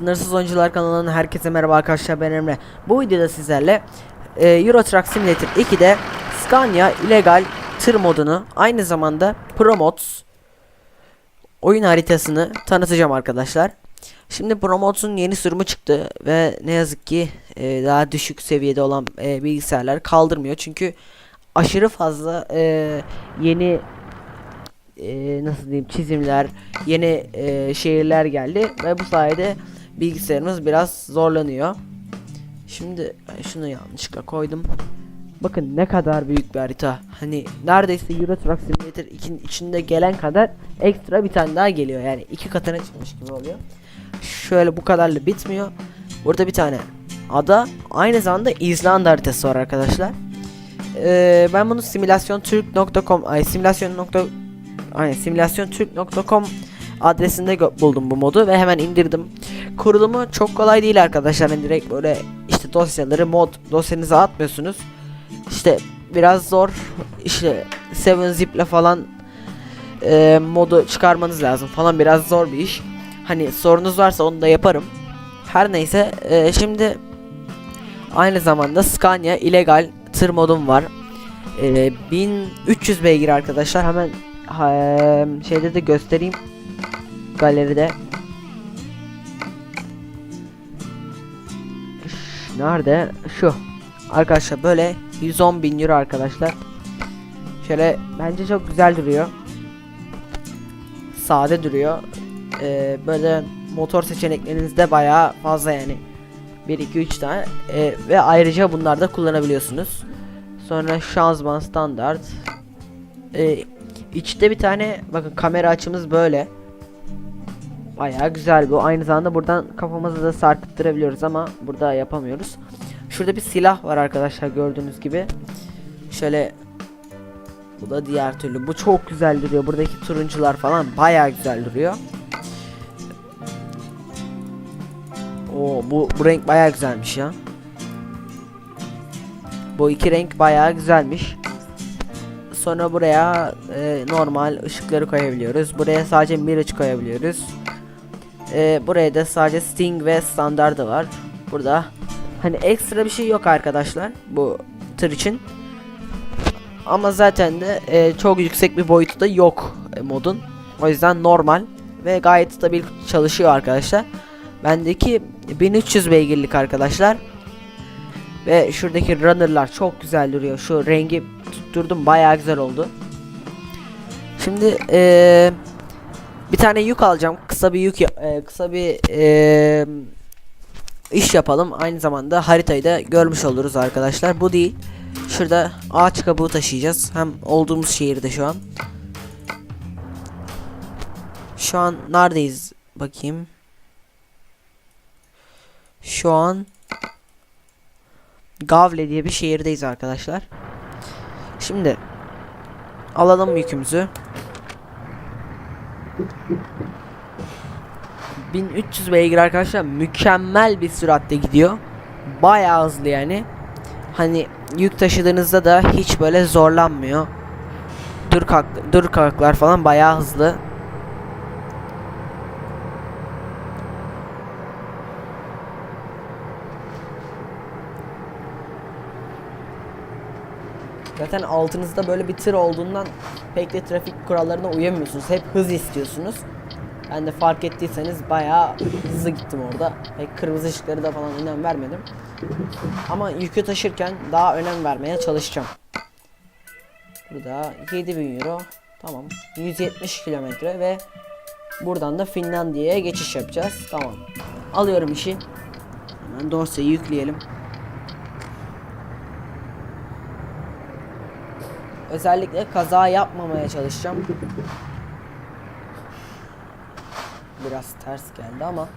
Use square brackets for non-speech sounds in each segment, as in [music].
Sınırsız Oyuncular kanalından herkese merhaba arkadaşlar ben Emre. Bu videoda sizlerle e, Euro Truck Simulator 2'de Scania illegal tır modunu aynı zamanda Pro Mods oyun haritasını tanıtacağım arkadaşlar. Şimdi Pro Mods'un yeni sürümü çıktı ve ne yazık ki e, daha düşük seviyede olan e, bilgisayarlar kaldırmıyor. Çünkü aşırı fazla e, yeni e, nasıl diyeyim çizimler, yeni e, şehirler geldi ve bu sayede bilgisayarımız biraz zorlanıyor. Şimdi şunu yanlışlıkla koydum. Bakın ne kadar büyük bir harita. Hani neredeyse Euro Truck Simulator 2'nin içinde gelen kadar ekstra bir tane daha geliyor. Yani iki katına çıkmış gibi oluyor. Şöyle bu kadarla bitmiyor. Burada bir tane ada aynı zamanda İzlanda haritası var arkadaşlar. Ee, ben bunu simülasyontürk.com ay simülasyon Aynen simülasyontürk.com adresinde buldum bu modu ve hemen indirdim. Kurulumu çok kolay değil arkadaşlar. Yani direkt böyle işte dosyaları mod dosyanıza atmıyorsunuz. İşte biraz zor. İşte 7-zip'le falan e, modu çıkarmanız lazım falan biraz zor bir iş. Hani sorunuz varsa onu da yaparım. Her neyse e, şimdi aynı zamanda Scania illegal tır modum var. E, 1300 beygir arkadaşlar. Hemen ha, em, şeyde de göstereyim. Galeride. Nerede? Şu. Arkadaşlar böyle 110 bin euro arkadaşlar. Şöyle bence çok güzel duruyor. Sade duruyor. Ee, böyle motor seçenekleriniz de bayağı fazla yani. 1 2 3 tane Ee, ve ayrıca bunlarda kullanabiliyorsunuz. Sonra şanzıman standart. Ee, içte bir tane bakın kamera açımız böyle. Bayağı güzel bu. Aynı zamanda buradan kafamızı da sarkıttırabiliyoruz ama burada yapamıyoruz. Şurada bir silah var arkadaşlar gördüğünüz gibi. Şöyle bu da diğer türlü. Bu çok güzel duruyor. Buradaki turuncular falan bayağı güzel duruyor. Oo bu bu renk bayağı güzelmiş ya. Bu iki renk bayağı güzelmiş. Sonra buraya e, normal ışıkları koyabiliyoruz. Buraya sadece mirror koyabiliyoruz. E, buraya da sadece Sting ve standardı var. Burada hani ekstra bir şey yok arkadaşlar bu tır için. Ama zaten de e, çok yüksek bir boyutu da yok e, modun. O yüzden normal ve gayet stabil çalışıyor arkadaşlar. Bendeki 1300 beygirlik arkadaşlar. Ve şuradaki runner'lar çok güzel duruyor. Şu rengi tutturdum bayağı güzel oldu. Şimdi eee bir tane yük alacağım. Kısa bir yük eee, kısa bir eee, iş yapalım. Aynı zamanda haritayı da görmüş oluruz arkadaşlar. Bu değil. Şurada ağaç kabuğu taşıyacağız. Hem olduğumuz şehirde şu an. Şu an neredeyiz? Bakayım. Şu an Gavle diye bir şehirdeyiz arkadaşlar. Şimdi alalım yükümüzü. 1300 beygir arkadaşlar mükemmel bir süratte gidiyor. Bayağı hızlı yani. Hani yük taşıdığınızda da hiç böyle zorlanmıyor. Dur kalk dur kalklar falan bayağı hızlı. Zaten altınızda böyle bir tır olduğundan pek de trafik kurallarına uyamıyorsunuz. Hep hız istiyorsunuz. Ben de fark ettiyseniz bayağı hızlı gittim orada. Pek kırmızı ışıkları da falan önem vermedim. Ama yükü taşırken daha önem vermeye çalışacağım. Burada 7000 euro. Tamam. 170 kilometre ve buradan da Finlandiya'ya geçiş yapacağız. Tamam. Alıyorum işi. Hemen dosyayı yükleyelim. Özellikle kaza yapmamaya çalışacağım. Biraz ters geldi ama.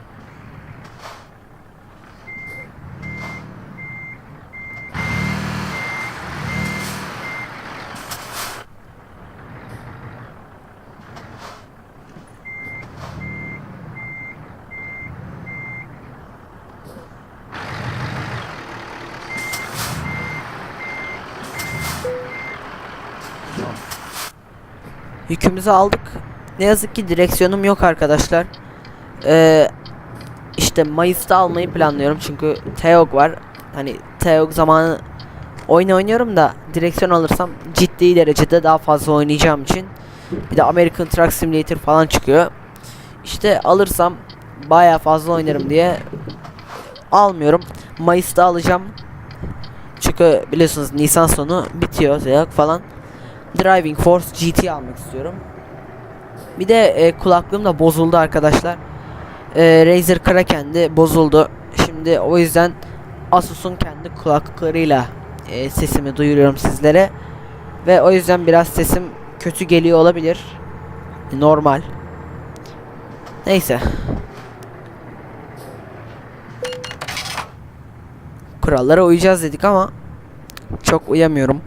Yükümüzü aldık. Ne yazık ki direksiyonum yok arkadaşlar. Ee, işte Mayıs'ta almayı planlıyorum çünkü Teog var. Hani Teog zamanı oyun oynuyorum da direksiyon alırsam ciddi derecede daha fazla oynayacağım için bir de American Truck Simulator falan çıkıyor. İşte alırsam baya fazla oynarım diye almıyorum. Mayıs'ta alacağım. Çünkü biliyorsunuz Nisan sonu bitiyor Teog falan. Driving Force GT almak istiyorum. Bir de e, kulaklığım da bozuldu arkadaşlar. E, Razer Kraken'di bozuldu. Şimdi o yüzden Asus'un kendi kulaklıklarıyla e, sesimi duyuruyorum sizlere. Ve o yüzden biraz sesim kötü geliyor olabilir. Normal. Neyse. Kurallara uyacağız dedik ama çok uyamıyorum.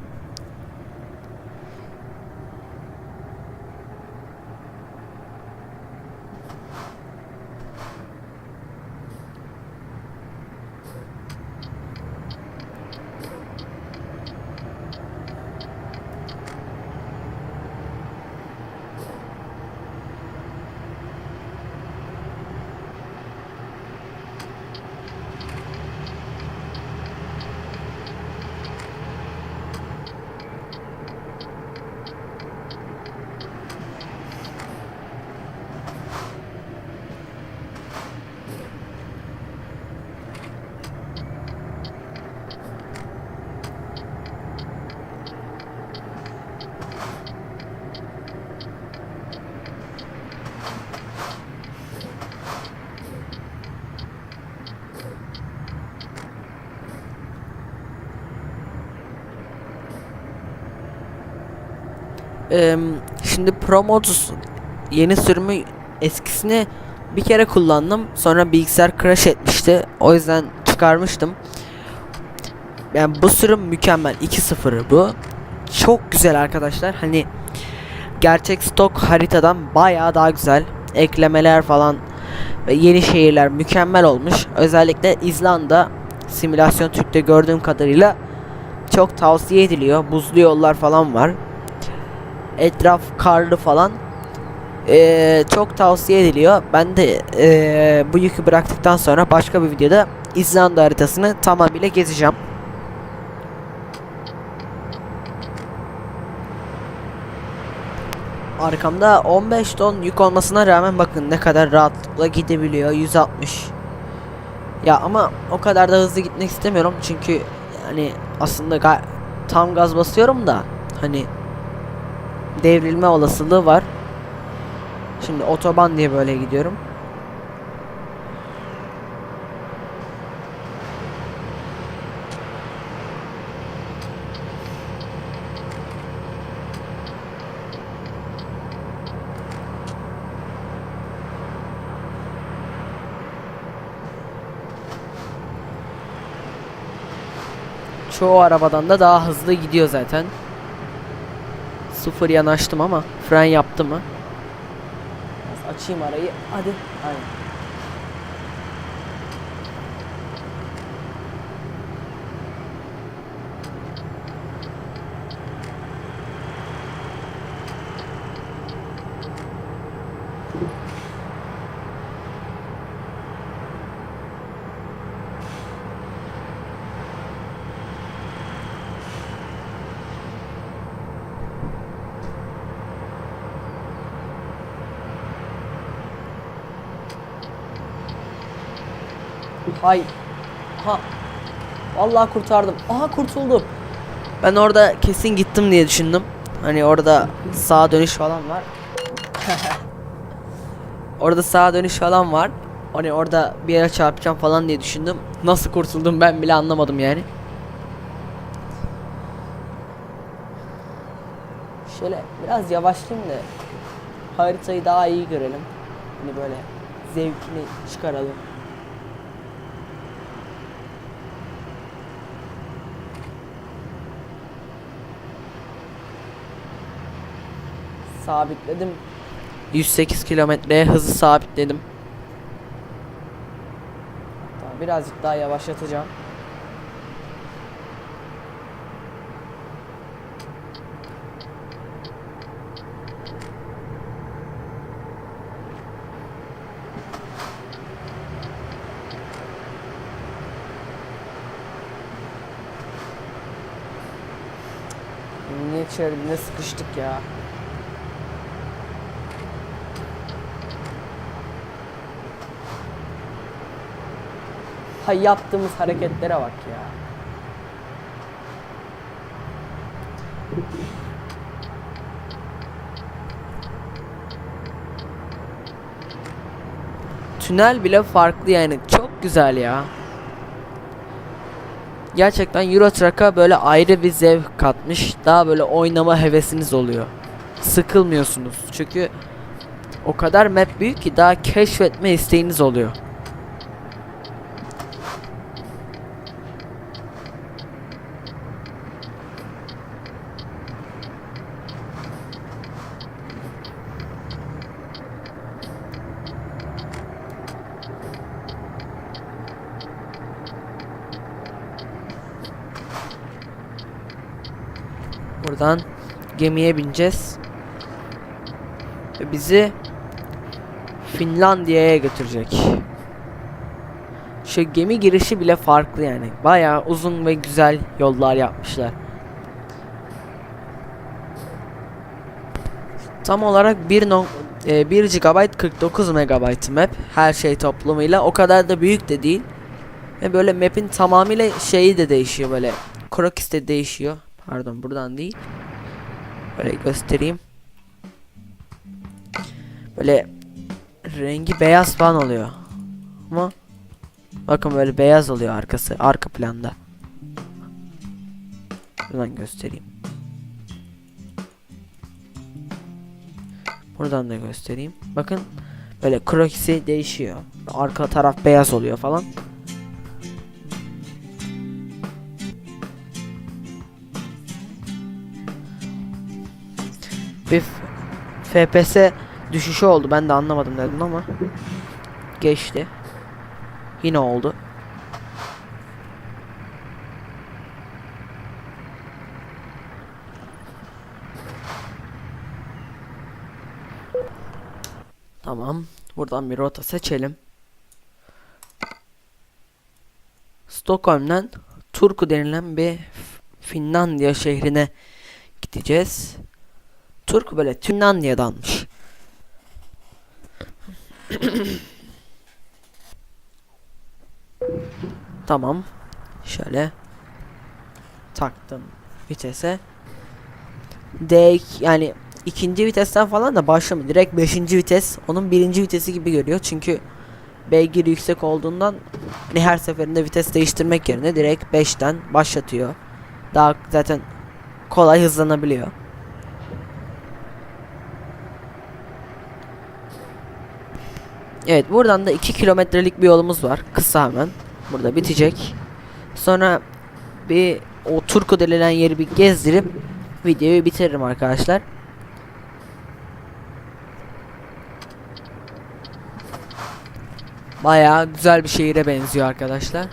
Eee, şimdi Promods yeni sürümü eskisini bir kere kullandım. Sonra bilgisayar crash etmişti. O yüzden çıkarmıştım. Yani bu sürüm mükemmel. 2.0 bu. Çok güzel arkadaşlar. Hani gerçek stok haritadan bayağı daha güzel. Eklemeler falan ve yeni şehirler mükemmel olmuş. Özellikle İzlanda simülasyon Türk'te gördüğüm kadarıyla çok tavsiye ediliyor. Buzlu yollar falan var etraf karlı falan Ee, çok tavsiye ediliyor. Ben de ee, bu yükü bıraktıktan sonra başka bir videoda İzlanda haritasını tamamıyla gezeceğim. Arkamda 15 ton yük olmasına rağmen bakın ne kadar rahatlıkla gidebiliyor 160. Ya ama o kadar da hızlı gitmek istemiyorum çünkü hani aslında ga- tam gaz basıyorum da hani devrilme olasılığı var. Şimdi otoban diye böyle gidiyorum. Çoğu arabadan da daha hızlı gidiyor zaten. Sıfır yanaştım ama fren yaptı mı? Biraz açayım arayı. Hadi. Aynen. Hay. Ha. Vallahi kurtardım. Aha kurtuldum. Ben orada kesin gittim diye düşündüm. Hani orada sağa dönüş falan var. [laughs] orada sağa dönüş falan var. Hani orada bir yere çarpacağım falan diye düşündüm. Nasıl kurtuldum ben bile anlamadım yani. Şöyle biraz yavaşlayayım da haritayı daha iyi görelim. Hani böyle zevkini çıkaralım. Sabitledim. 108 kilometreye hızı sabitledim. Hatta birazcık daha yavaşlatacağım. Niye çevirdiğinde sıkıştık ya. Hay yaptığımız hareketlere bak ya. Tünel bile farklı yani çok güzel ya. Gerçekten Euro Truck'a böyle ayrı bir zevk katmış. Daha böyle oynama hevesiniz oluyor. Sıkılmıyorsunuz. Çünkü o kadar map büyük ki daha keşfetme isteğiniz oluyor. Buradan gemiye bineceğiz. Ve bizi Finlandiya'ya götürecek. Şu gemi girişi bile farklı yani. Bayağı uzun ve güzel yollar yapmışlar. Tam olarak 1 no- e, 1 GB 49 MB map her şey toplamıyla o kadar da büyük de değil. Ve böyle map'in tamamıyla şeyi de değişiyor böyle. Krokis de değişiyor. Pardon buradan değil. Böyle göstereyim. Böyle rengi beyaz falan oluyor. Ama bakın böyle beyaz oluyor arkası arka planda. Buradan göstereyim. Buradan da göstereyim. Bakın böyle krokisi değişiyor. Arka taraf beyaz oluyor falan. Bir F- FPS düşüşü oldu. Ben de anlamadım dedim ama geçti. Yine oldu. Tamam. Buradan bir rota seçelim. Stockholm'dan Turku denilen bir Finlandiya şehrine gideceğiz. Turku böyle Finlandiya'danmış. tamam. Şöyle taktım vitese. D yani ikinci vitesten falan da başlamıyor. Direkt beşinci vites onun birinci vitesi gibi görüyor. Çünkü beygir yüksek olduğundan hani her seferinde vites değiştirmek yerine direkt 5'ten başlatıyor. Daha zaten kolay hızlanabiliyor. Evet buradan da 2 kilometrelik bir yolumuz var. Kısa hemen. Burada bitecek. Sonra bir o Turku denilen yeri bir gezdirip videoyu bitiririm arkadaşlar. Bayağı güzel bir şehire benziyor arkadaşlar.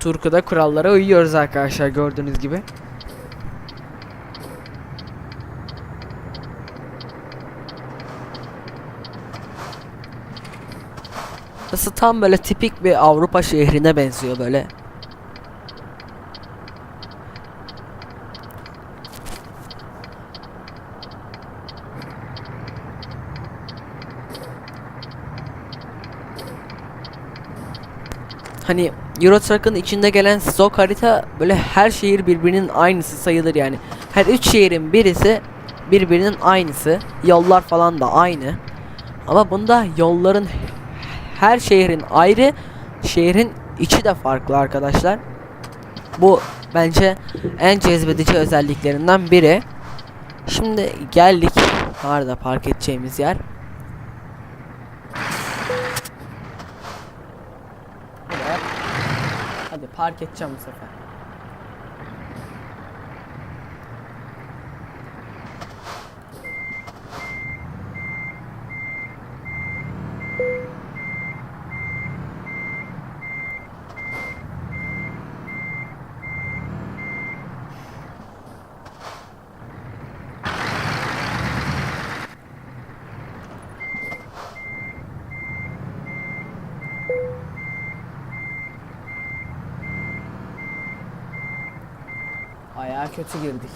Turku'da kurallara uyuyoruz arkadaşlar gördüğünüz gibi. Burası tam böyle tipik bir Avrupa şehrine benziyor böyle. Hani Euro Truck'ın içinde gelen stok harita böyle her şehir birbirinin aynısı sayılır yani. Her üç şehrin birisi birbirinin aynısı. Yollar falan da aynı. Ama bunda yolların her şehrin ayrı, şehrin içi de farklı arkadaşlar. Bu bence en cezbedici özelliklerinden biri. Şimdi geldik. Nerede park edeceğimiz yer? Park edeceğim bu sefer. Kötü girdik.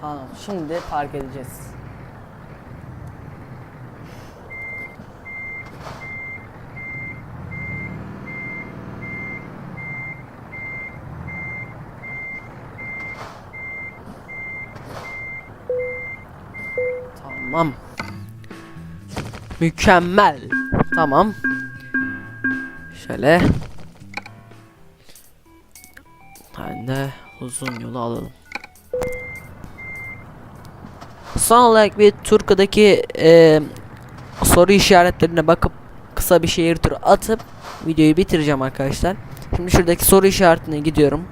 Tamam şimdi park edeceğiz. Tamam. Mükemmel. Tamam. Şöyle. Ben de uzun yolu alalım. Son olarak bir Turku'daki e, soru işaretlerine bakıp kısa bir şehir turu atıp videoyu bitireceğim arkadaşlar. Şimdi şuradaki soru işaretine gidiyorum.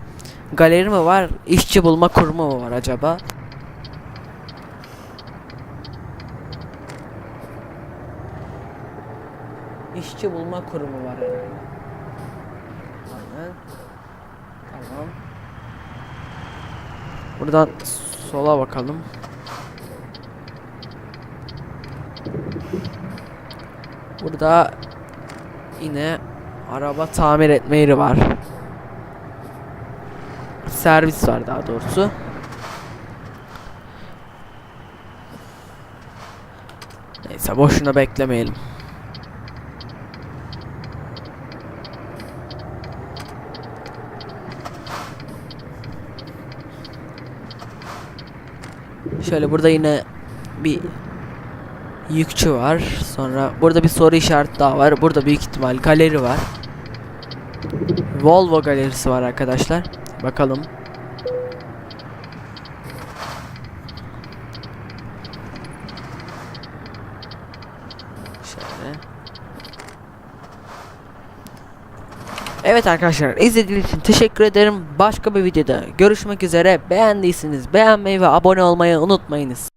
Galeri mi var, işçi bulma kurumu mu var acaba? İşçi bulma kurumu var herhalde. Aynen. Tamam. Buradan sola bakalım. Burada yine araba tamir etme yeri var. Servis var daha doğrusu. Neyse boşuna beklemeyelim. Şöyle burada yine bir yükçü var. Sonra burada bir soru işareti daha var. Burada büyük ihtimal galeri var. Volvo galerisi var arkadaşlar. Bakalım. Şöyle. Evet arkadaşlar izlediğiniz için teşekkür ederim. Başka bir videoda görüşmek üzere. Beğendiyseniz beğenmeyi ve abone olmayı unutmayınız.